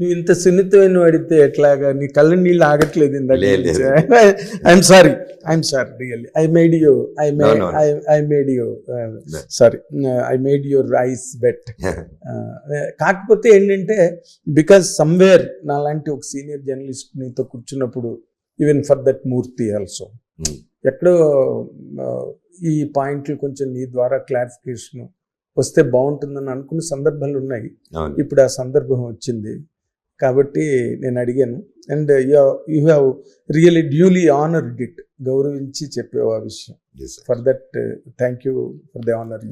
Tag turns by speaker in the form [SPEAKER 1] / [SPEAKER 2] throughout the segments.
[SPEAKER 1] నువ్వు ఇంత సున్నితమైన వాడితే ఎట్లాగా? నీ కళ్ళ నీళ్ళు ఆగట్లేదు. I'm sorry I'm sorry really I made you I
[SPEAKER 2] no.
[SPEAKER 1] I made you sorry I made your eyes wet కాకపోతే ఏంటంటే బికాస్ సమ్వేర్ నాలాంటి ఒక సీనియర్ జర్నలిస్ట్ నీతో కూర్చున్నప్పుడు even for that Murthy also
[SPEAKER 2] Hmm.
[SPEAKER 1] ఎక్కడో ఈ పాయింట్లు కొంచెం నీ ద్వారా క్లారిఫికేషన్ వస్తే బాగుంటుందని అనుకున్న సందర్భాలు ఉన్నాయి. ఇప్పుడు ఆ సందర్భం వచ్చింది. కాబట్టి నేను అడిగాను. And you have really duly honoured it. గౌరవించి చెప్పావు ఆ విషయం. For that thank you for the honour.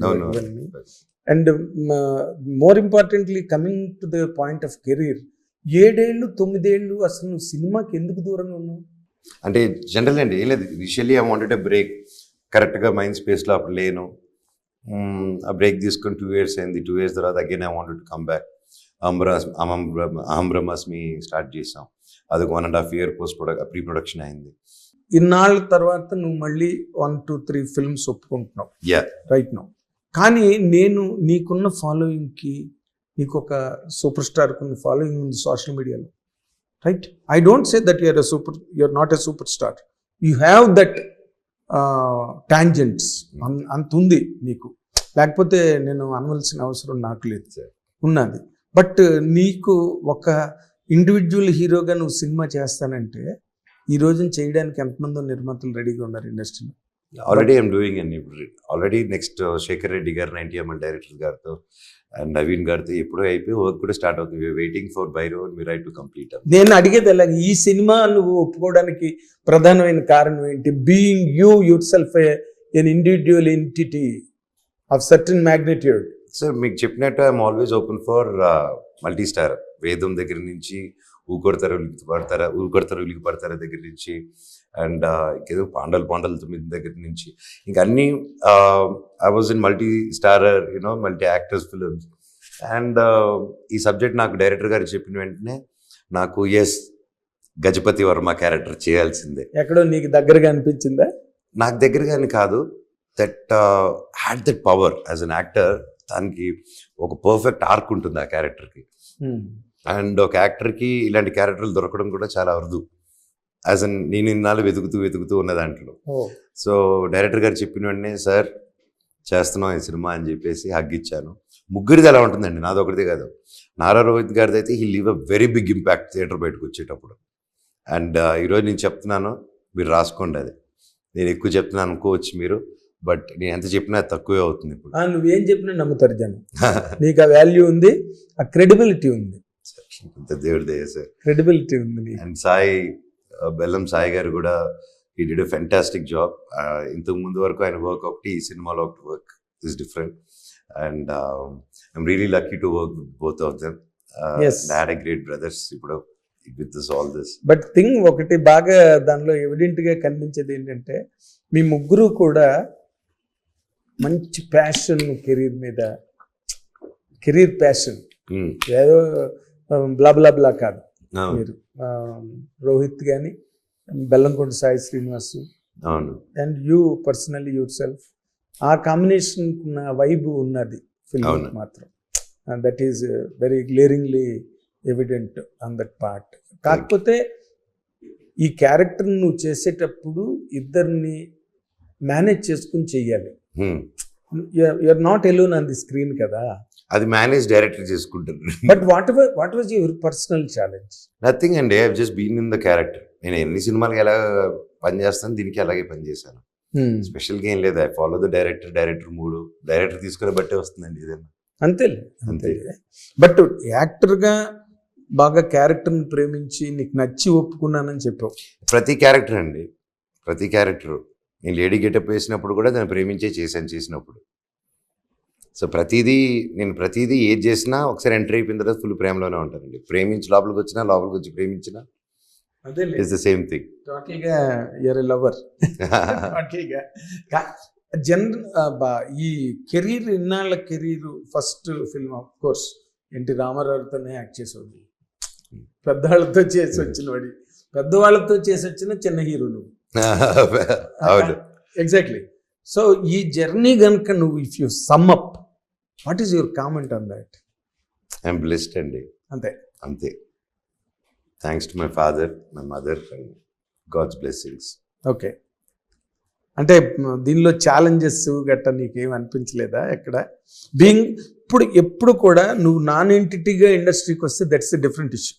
[SPEAKER 1] And more importantly coming to the point of career ఏడేళ్ళు తొమ్మిదేళ్ళు అసలు సినిమాకి ఎందుకు దూరంగా ఉన్నావు?
[SPEAKER 2] అంటే జనరల్ అండి ఏం లేదు ఇనిషియల్లీ ఐ వాంటెడ్ బ్రేక్ కరెక్ట్గా మైండ్ స్పేస్లో అప్పుడు లేను. ఆ బ్రేక్ తీసుకొని టూ ఇయర్స్ అయింది. టూ ఇయర్స్ తర్వాత again I wanted come back అహంబ్రాస్ Aham Brahmasmi start చేసాం అది one and half year post production pre production అయింది.
[SPEAKER 1] ఇన్నాళ్ళ తర్వాత నువ్వు మళ్ళీ వన్ టూ త్రీ ఫిల్మ్స్ ఒప్పుకుంటున్నావు.
[SPEAKER 2] యా
[SPEAKER 1] రైట్ నో కానీ నేను నీకున్న ఫాలోయింగ్కి నీకు ఒక సూపర్ స్టార్కి ఉన్న ఫాలోయింగ్ ఉంది సోషల్ మీడియాలో right I don't say that you're a super you're not a superstar you have that tangents అంత ఉంది నీకు. లేకపోతే నేను అనవలసిన అవసరం నాకు లేదు. ఉన్నది. బట్ నీకు ఒక ఇండివిజువల్ హీరోగా నువ్వు సినిమా చేస్తానంటే ఈ రోజున చేయడానికి ఎంతమందో నిర్మాతలు రెడీగా ఉన్నారు ఇండస్ట్రీలో
[SPEAKER 2] ఆల్రెడీ ఐఎమ్ డూయింగ్ అండి ఇప్పుడు already next Shekhar Reddy garu ninety ML director గారితో అండ్ నవీన్ గారితో ఎప్పుడో అయిపోయి వర్క్ కూడా స్టార్ట్ అవుతుంది. వెయిటింగ్ ఫర్ బైరో మీ రైట్ టు కంప్లీట్
[SPEAKER 1] నేను అడిగేది అలాగే ఈ సినిమా నువ్వు ఒప్పుకోవడానికి ప్రధానమైన కారణం ఏంటి? Being you yourself an individual entity of certain magnitude
[SPEAKER 2] sir మీకు చెప్పినట్టు I'm always open for multi star Vedam దగ్గర నుంచి ఊకొడతారు ఉలికి పడతారా ఊకొడతారు ఉలికి పడతారా దగ్గర నుంచి అండ్ ఇంకేదో పాండలు పాండలు తొమ్మిది దగ్గర నుంచి. ఇంకా అన్ని I was in multi star you know multi actors films. And ఈ సబ్జెక్ట్ నాకు డైరెక్టర్ గారు చెప్పిన వెంటనే నాకు ఎస్ గజపతి వర్మ క్యారెక్టర్ చేయాల్సిందే.
[SPEAKER 1] ఎక్కడో నీకు దగ్గరగా అనిపించిందా?
[SPEAKER 2] నాకు దగ్గరగాని కాదు that had that power as an actor దానికి ఒక పర్ఫెక్ట్ ఆర్క్ ఉంటుంది ఆ క్యారెక్టర్కి
[SPEAKER 1] Hmm.
[SPEAKER 2] అండ్ ఒక యాక్టర్కి ఇలాంటి క్యారెక్టర్లు దొరకడం కూడా చాలా అరుదు. యాజ్ అన్ నేను ఇన్నాళ్ళు వెతుకుతూ వెతుకుతూ ఉన్న దాంట్లో. సో డైరెక్టర్ గారు చెప్పిన వెంటనే సార్ చేస్తున్నాం ఈ సినిమా అని చెప్పేసి హగ్ ఇచ్చాను. ముగ్గురిది ఎలా ఉంటుందండి నాది ఒకటిదే కాదు. నారా రోహిత్ గారిది అయితే he leave a very big impact theatre బయటకు వచ్చేటప్పుడు. అండ్ ఈరోజు నేను చెప్తున్నాను మీరు రాసుకోండి అది. నేను ఎక్కువ చెప్తున్నాను అనుకోవచ్చు మీరు. బట్ నేను ఎంత చెప్పినా తక్కువే అవుతుంది ఇప్పుడు.
[SPEAKER 1] నువ్వేం చెప్పినా నమ్ముతారు జనం. నీకు ఆ వాల్యూ ఉంది ఆ క్రెడిబిలిటీ ఉంది.
[SPEAKER 2] దేవుడి దయ సార్.
[SPEAKER 1] క్రెడిబిలిటీ ఉంది
[SPEAKER 2] అండ్ సాయి బెల్లం సాయి గారు కూడా ఈ డిడ్ ఫెంటాస్టిక్ జాబ్ ఇంతకు ముందు వరకు ఆయన వర్క్ ఒకటి ఈ సినిమాలో ఒకటి work is different and I'm really lucky to work both of them. Had a great brothers ఇప్పుడు with this all this
[SPEAKER 1] but thing ఒకటి బాగా దానిలో ఎవిడెంట్గా కనిపించేది ఏంటంటే మీ ముగ్గురు కూడా మంచి ప్యాషన్ కెరీర్ మీద కెరీర్ ప్యాషన్ ఏదో బ్లా బ్లా బ్లా కాదు. మీరు రోహిత్ కానీ Bellamkonda Sai Srinivas. And you personally yourself ఆ కాంబినేషన్ ఉన్న వైబ్ ఉన్నది ఫిల్మ్. మాత్రం. That is very glaringly evident on that part కాకపోతే ఈ క్యారెక్టర్ నువ్వు చేసేటప్పుడు ఇద్దరిని మేనేజ్ చేసుకుని చెయ్యాలి. You're not alone on the screen కదా.
[SPEAKER 2] అది మేనేజ్ డైరెక్టర్ చేసుకుంటారు
[SPEAKER 1] but whatever what was your personal challenge
[SPEAKER 2] nothing అండి I just been in the character నేను ఎన్ని సినిమాలకి ఎలా పనిచేస్తాను దీనికి అలాగే పనిచేశాను స్పెషల్గా ఏం లేదు. I follow the director director మూడు. డైరెక్టర్ తీసుకునే బట్టే వస్తుందండి ఏదైనా. అంతే.
[SPEAKER 1] అంతే బట్ యాక్టర్గా బాగా క్యారెక్టర్ని ప్రేమించి నీకు నచ్చి ఒప్పుకున్నానని చెప్పావు.
[SPEAKER 2] ప్రతి క్యారెక్టర్ అండి. ప్రతి క్యారెక్టర్ నేను లేడీ గెటప్ వేసినప్పుడు కూడా దాన్ని ప్రేమించే చేశాను చేసినప్పుడు. సో ప్రతిదీ నేను ప్రతిదీ ఏది చేసినా ఒకసారి ఎంట్రీ అయిపోయిన తర్వాత ఫుల్ ప్రేమలోనే ఉంటానండి. ప్రేమించి లోపలికి వచ్చినా లోపలికి వచ్చి ప్రేమించినా
[SPEAKER 1] అదే
[SPEAKER 2] ఇట్స్ ద సేమ్ థింగ్.
[SPEAKER 1] టోటల్గా లవర్. టోటల్గా జనరల్ ఈ కెరీర్ ఇన్నాళ్ళ career first film of course NT రామారావుతోనే act చేసేవాడు పెద్దవాళ్ళతో చేసి వచ్చిన వాడి పెద్దవాళ్ళతో చేసి వచ్చిన చిన్న హీరో నువ్వు
[SPEAKER 2] అవును.
[SPEAKER 1] ఎగ్జాక్ట్లీ సో ఈ జర్నీ గనుక నువ్వు if you sum up what is your comment on that
[SPEAKER 2] I'm blessed అండి.
[SPEAKER 1] అంతే.
[SPEAKER 2] అంతే. Thanks to my father my mother and god's blessings
[SPEAKER 1] okay అంటే దీనిలో ఛాలెంజెస్ గట్ట నీకేం అనిపించలేదా ఎక్కడ? బీయింగ్ ఇప్పుడు ఎప్పుడు కూడా నువ్వు నాన్ ఎంటిటీగా ఇండస్ట్రీకి వస్తే that's a different issue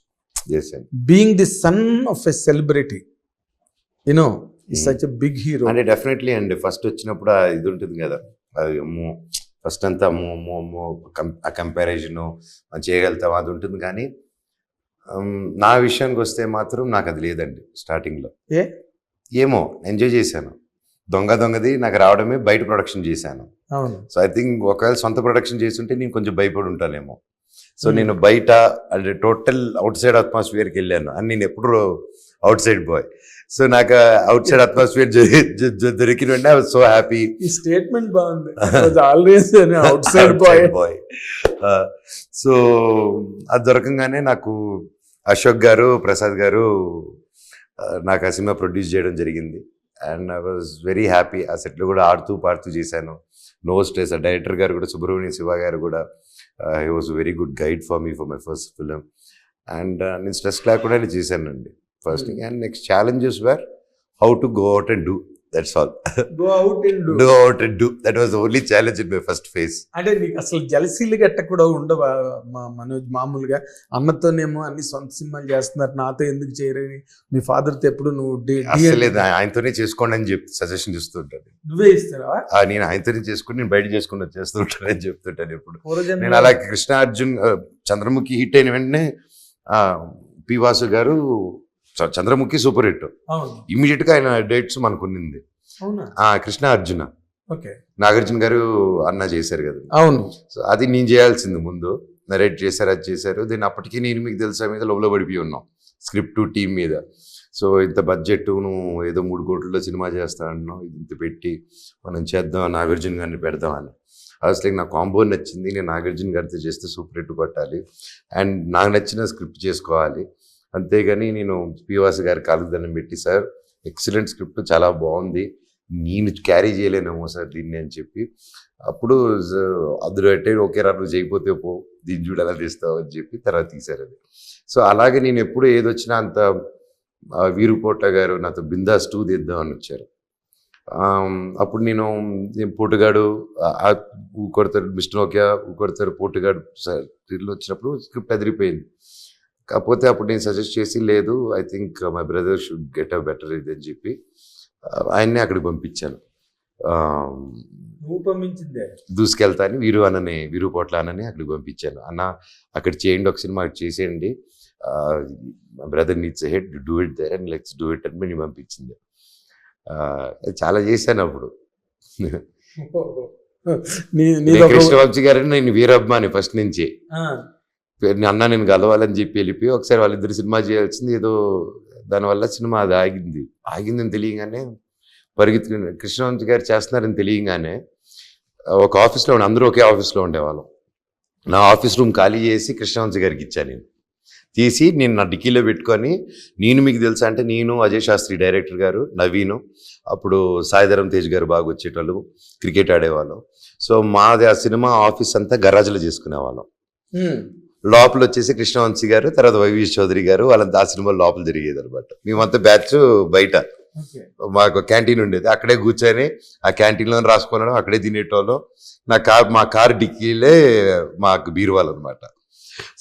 [SPEAKER 1] being the son of a celebrity you know
[SPEAKER 2] Hmm.
[SPEAKER 1] Such big hero
[SPEAKER 2] అంటే డెఫినెట్లీ అండి. ఫస్ట్ వచ్చినప్పుడు ఇది ఉంటుంది కదా. అది అమ్మో ఫస్ట్ అంతా అమ్మో అమ్మో అమ్మో ఆ కంపారిజన్ చేయగలుగుతాం అది ఉంటుంది. కానీ ఉమ్, నా విషయానికి వస్తే మాత్రం నాకు అది లేదండి స్టార్టింగ్లో
[SPEAKER 1] ఏ?
[SPEAKER 2] ఏమో ఎంజాయ్ చేశాను. దొంగ దొంగది నాకు రావడమే బయట ప్రొడక్షన్ చేశాను.
[SPEAKER 1] అవును.
[SPEAKER 2] సో ఐ థింక్ ఒకవేళ సొంత ప్రొడక్షన్ చేస్తుంటే నేను కొంచెం భయపడి ఉంటానేమో సో
[SPEAKER 1] Hmm.
[SPEAKER 2] నేను బయట అంటే టోటల్ అవుట్ సైడ్ అట్మాస్ఫియర్కి వెళ్ళాను. అని నేను ఎప్పుడు అవుట్ సైడ్ బాయ్ సో నాకు అవుట్ సైడ్ అట్మాస్ఫియర్ దొరికిన వెంటనే ఐ సో హ్యాపీ
[SPEAKER 1] ఈ స్టేట్మెంట్ బాగుంది. Always outside boy
[SPEAKER 2] boy so అది దొరకంగానే నాకు అశోక్ గారు ప్రసాద్ గారు నాకు ఆ సినిమా ప్రొడ్యూస్ చేయడం జరిగింది. And I was very happy ఆ సెట్లో కూడా ఆడుతూ పాడుతూ చేశాను. నో స్ట్రెస్ ఆ డైరెక్టర్ గారు కూడా సుబ్రహ్మణ్య శివ గారు కూడా he was very good guide for me for my first film and నేను స్ట్రెస్ లేకుండా first
[SPEAKER 1] Hmm.
[SPEAKER 2] And next challenges where how to go out and do that's all
[SPEAKER 1] go out and
[SPEAKER 2] do out and do that was only challenge in my first phase
[SPEAKER 1] అంటే నీకు అసలు జలసీలు గట్ట కూడా ఉండవా? మా మనోజ్ మామూలుగా అమ్మతోనేమో అన్ని సొంత సినిమాలు చేస్తున్నారు నాతో ఎందుకు చేయరని. మీ ఫాదర్తో ఎప్పుడు నువ్వు డి- డి-
[SPEAKER 2] అసలు లేదు. ఆయనతోనే చేసుకోండి అని చెప్పి సజెషన్ చేస్తుంటాను
[SPEAKER 1] నువ్వే ఇస్తావా
[SPEAKER 2] ఆ, నేను ఆయనతోనే చేసుకుని నేను బయట చేసుకుని వచ్చేస్తుంటానని చెప్తుంటాను ఎప్పుడు. నేను అలా కృష్ణ అర్జున్ చంద్రముఖి హిట్ అయిన వెంటనే పి వాసు గారు చంద్రముఖి సూపర్ హిట్. ఇమీడియట్గా ఆయన డేట్స్ మనకు ఉన్నింది కృష్ణ అర్జున
[SPEAKER 1] ఓకే.
[SPEAKER 2] నాగార్జున గారు అన్న చేశారు కదా.
[SPEAKER 1] అవును.
[SPEAKER 2] సో అది నేను చేయాల్సింది ముందు. నరేట్ చేశారు అది చేశారు. దీని అప్పటికి నేను మీకు తెలుసా మీద లోపల పడిపోయి ఉన్నాం. స్క్రిప్ట్ టీం మీద. సో ఇంత బడ్జెట్ నువ్వు ఏదో మూడు కోట్లలో సినిమా చేస్తా అంటున్నావు ఇది ఇంత పెట్టి మనం చేద్దాం నాగార్జున గారిని పెడదాం అని. అసలు నా కాంబో నచ్చింది. నేను నాగార్జున గారితో చేస్తే సూపర్ హిట్ కొట్టాలి. అండ్ నాకు నచ్చిన స్క్రిప్ట్ చేసుకోవాలి. అంతేగాని నేను పివాస్ గారి కాలుకు దండం పెట్టి సార్ ఎక్సలెంట్ స్క్రిప్ట్ చాలా బాగుంది. నేను క్యారీ చేయలేనేమో సార్ దీన్ని అని చెప్పి. అప్పుడు అందులో అంటే ఓకే రా నువ్వు చేయకపోతే పో. దీన్ని చూడు అలా తీస్తావు అని చెప్పి తర్వాత తీశారు అది. సో అలాగే నేను ఎప్పుడు ఏదొచ్చినా అంత ఆ, గారు నాతో బిందాస్ టూ తీద్దాం అని వచ్చారు. అప్పుడు నేను పోటుగాడు ఆ- ఊ మిస్టర్ ఓకే ఊ కొడతారు పోటుగాడు సార్ వచ్చినప్పుడు స్క్రిప్ట్ అదిరిపోయింది. కాకపోతే అప్పుడు నేను సజెస్ట్ చేసి లేదు I think my brother should get a better ఇది అని చెప్పి ఆయన్నే అక్కడికి పంపించాను.
[SPEAKER 1] పంపించిందే?
[SPEAKER 2] దూసుకెళ్తా అని వీరు అన్నని వీరు పోట్ల అన్నని అక్కడికి పంపించాను. అన్న అక్కడ చేయండి ఒక సినిమా అక్కడ చేసేయండి. Brother needs head do it there and let's do it అని నేను పంపించింది. ఆ, చాలా చేశాను అప్పుడు. కృష్ణవంశీ గారిని నేను వీరభిమాని ఫస్ట్ నుంచి. అన్న నేను కలవాలని చెప్పి వెళ్ళిపోయి ఒకసారి వాళ్ళిద్దరు సినిమా చేయాల్సింది ఏదో దానివల్ల సినిమా అది ఆగింది. ఆగిందని తెలియగానే పరిగెత్తుకుని కృష్ణవంశీ గారు చేస్తున్నారని తెలియగానే ఒక ఆఫీస్లో ఉండే అందరూ ఒకే ఆఫీస్లో ఉండేవాళ్ళం. నా ఆఫీస్ రూమ్ ఖాళీ చేసి కృష్ణవంశీ గారికి ఇచ్చాను నేను. తీసి నేను నా డిక్కీలో పెట్టుకొని నేను మీకు తెలుసా అంటే నేను అజయ్ శాస్త్రి డైరెక్టర్ గారు నవీను అప్పుడు సాయిధరం తేజ్ గారు బాగా వచ్చేటోళ్ళు క్రికెట్ ఆడేవాళ్ళం. సో మాది ఆ సినిమా ఆఫీస్ అంతా గరాజులో చేసుకునేవాళ్ళం. లోపల వచ్చేసి కృష్ణవంశీ గారు తర్వాత వైవీఎస్ చౌదరి గారు వాళ్ళంతా ఆ సినిమా లోపల తిరిగేది అనమాట మేమంతా బ్యాచ్ బయట. మాకు క్యాంటీన్ ఉండేది. అక్కడే కూర్చొని ఆ క్యాంటీన్లో రాసుకున్నాడు అక్కడే తినేటోళ్ళం. నా కార్ మా కార్ డిక్కీలే మాకు బీరువాలు అనమాట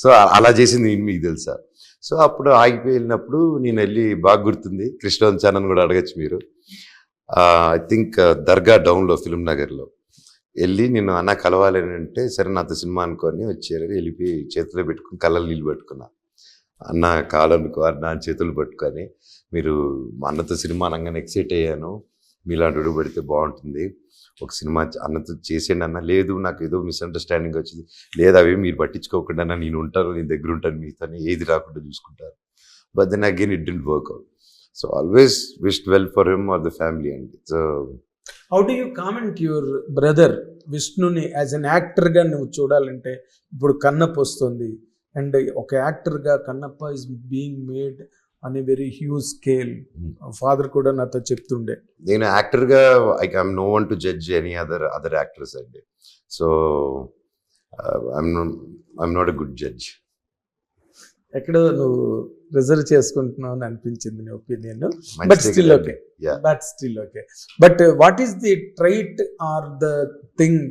[SPEAKER 2] సో అలా చేసింది నేను మీకు తెలుసా. సో అప్పుడు ఆగిపోయి వెళ్ళినప్పుడు నేను వెళ్ళి బాగా గుర్తుంది కృష్ణవంశీ అన్నను కూడా అడగచ్చు మీరు. ఐ థింక్ దర్గా డౌన్లో ఫిల్మ్ నగర్లో. వెళ్ళి నేను అన్న కలవాలని అంటే సరే నాతో సినిమా అనుకొని వచ్చారు వెళ్ళిపోయి చేతిలో పెట్టుకుని కళ్ళలు నీళ్ళు పెట్టుకున్నా. అన్న కాలనుకో అన్న చేతులు పట్టుకొని మీరు మా అన్నతో సినిమా అనగానే ఎక్సైట్ అయ్యాను. మీలాంటి పడితే బాగుంటుంది. ఒక సినిమా అన్నతో చేసేయండి అన్న. లేదు నాకు ఏదో మిస్అండర్స్టాండింగ్ వచ్చింది. లేదు అవి మీరు పట్టించుకోకుండా నేను ఉంటాను నేను దగ్గర ఉంటాను మీతో ఏది రాకుండా చూసుకుంటారు. But then again it didn't work out so always wished well for him or the family అండి so
[SPEAKER 1] how do you comment your brother విష్ణుని యాజ్ అన్ యాక్టర్గా నువ్వు చూడాలంటే? ఇప్పుడు కన్నప్ప వస్తుంది. అండ్ ఒక యాక్టర్గా Kannappa is being made an very huge scale father కూడా నాతో చెప్తుండే.
[SPEAKER 2] నేను యాక్టర్గా I I'm no one to judge any other other actors అండి. So I'm I'm not a good judge
[SPEAKER 1] ఎక్కడ నువ్వు రిజర్వ్ చేసుకుంటున్నావు అని అనిపించింది నీ opinion but still. Okay. But still okay but what is the trait or the thing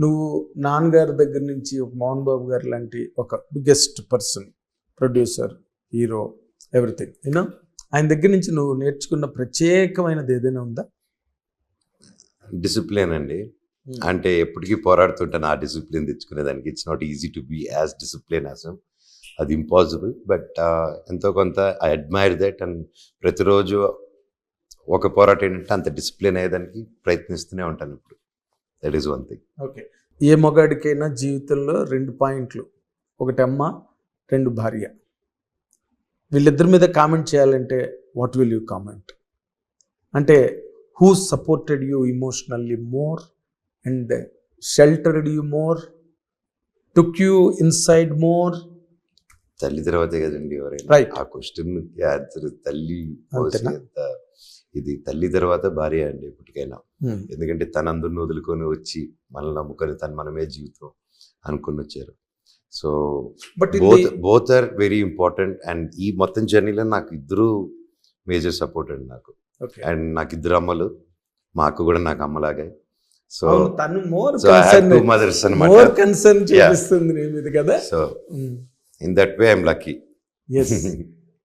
[SPEAKER 1] నువ్వు నాన్నగారి దగ్గర నుంచి ఒక మోహన్ బాబు గారు లాంటి ఒక biggest person producer hero everything you know ఆయన దగ్గర నుంచి నువ్వు నేర్చుకున్న ప్రత్యేకమైనది ఏదైనా ఉందా?
[SPEAKER 2] డిసిప్లిన్ అండి.
[SPEAKER 1] Hmm.
[SPEAKER 2] అంటే ఎప్పటికీ పోరాడుతుంటాను ఆ discipline తెచ్చుకునేదానికి. It's not easy to be as discipline as అది ఇంపాసిబుల్ బట్ uh, ఎంతో కొంత ఐ అడ్మైర్ దట్ అండ్ ప్రతిరోజు ఒక పోరాటం ఏంటంటే అంత డిసిప్లిన్ అయ్యేదానికి ప్రయత్నిస్తూనే ఉంటాను ఇప్పుడు. That is one thing
[SPEAKER 1] okay ఏ మగాడికైనా జీవితంలో రెండు పాయింట్లు. ఒకటి అమ్మ రెండు భార్య. వీళ్ళిద్దరి మీద కామెంట్ చేయాలంటే వాట్ విల్ యూ కామెంట్ అంటే who supported you emotionally more and sheltered you more took you inside more
[SPEAKER 2] తల్లి తర్వాతే కదండి ఎవరైనా. ఆ క్వశ్చన్ ఆన్సర్ తల్లి అంత ఇది తల్లి తర్వాత భార్య అండి ఎప్పటికైనా. ఎందుకంటే తన అందరిని వదులుకొని వచ్చి మనల్ని నమ్ముకొని తను మనమే జీవితం అనుకుని వచ్చారు. So
[SPEAKER 1] but
[SPEAKER 2] both both are very important and ఈ మొత్తం జర్నీలో నాకు ఇద్దరు మేజర్ సపోర్ట్ అండి నాకు. అండ్ నాకు ఇద్దరు అమ్మలు మా అక్క కూడా నాకు అమ్మలాగే. సో
[SPEAKER 1] తను మోర్ కన్సర్న్
[SPEAKER 2] మదర్స్
[SPEAKER 1] మోర్
[SPEAKER 2] అనమాట
[SPEAKER 1] కన్సర్న్ చూపిస్తుంది నీ మీద కదా?
[SPEAKER 2] So in that way I'm lucky
[SPEAKER 1] as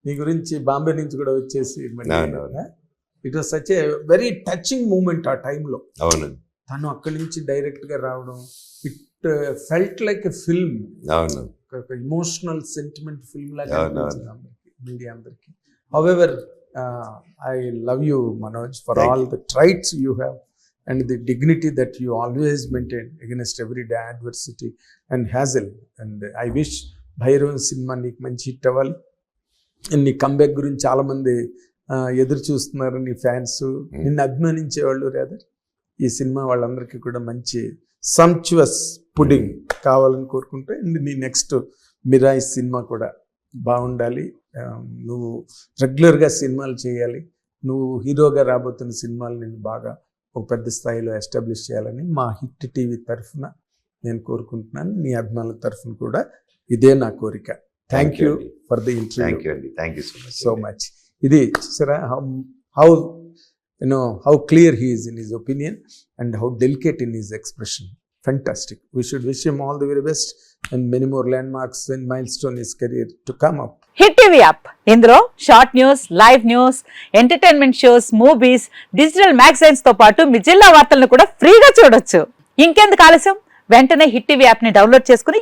[SPEAKER 1] నీ గురించి బాంబే నుంచి కూడా వచ్చేసి. It was such a very touching moment ఆ టైంలో
[SPEAKER 2] అవునండి
[SPEAKER 1] తను అక్కడి నుంచి డైరెక్ట్గా రావడం it felt like a film
[SPEAKER 2] అవును.
[SPEAKER 1] ఇమోషనల్ సెంటిమెంట్ ఫిల్మ్ లాగా
[SPEAKER 2] అవును,
[SPEAKER 1] మీడియా అందరికి. However I love you Manoj for all the traits you have and the dignity that you always maintain against everyday adversity and hassle and I wish Bhairavan cinema నీకు మంచి hit అవ్వాలి. నీ comeback గురించి చాలా మంది ఆ, ఎదురు చూస్తున్నారు నీ ఫ్యాన్స్ నిన్ను అభిమానించే వాళ్ళు రాదర్ ఈ సినిమా వాళ్ళందరికీ కూడా మంచి సంచువస్ పుడింగ్ కావాలని కోరుకుంటే అండ్ నీ నెక్స్ట్ మిరాయి సినిమా కూడా బాగుండాలి. నువ్వు రెగ్యులర్గా సినిమాలు చేయాలి. నువ్వు హీరోగా రాబోతున్న సినిమాలు నేను బాగా ఒక పెద్ద స్థాయిలో ఎస్టాబ్లిష్ చేయాలని మా హిట్ టీవీ తరఫున నేను కోరుకుంటున్నాను. నీ అభిమానుల తరఫున కూడా ఇదే నా కోరిక. Thank you for the
[SPEAKER 2] thank
[SPEAKER 1] interview
[SPEAKER 2] you అండి. Thank you so much
[SPEAKER 1] so much ఇది చూసారా? How how you know how clear he is in his opinion and how delicate in his expression fantastic we should wish him all the very best and many more landmarks and milestone his career to come up
[SPEAKER 3] Hit TV app ఇందులో short news live news entertainment shows movies digital మ్యాగజైన్స్తో పాటు మీ జిల్లా వార్తలను కూడా ఫ్రీగా చూడొచ్చు. ఇంకెందుకు ఆలస్యం? వెంటనే హిట్ టీవీ యాప్ని డౌన్లోడ్ చేసుకుని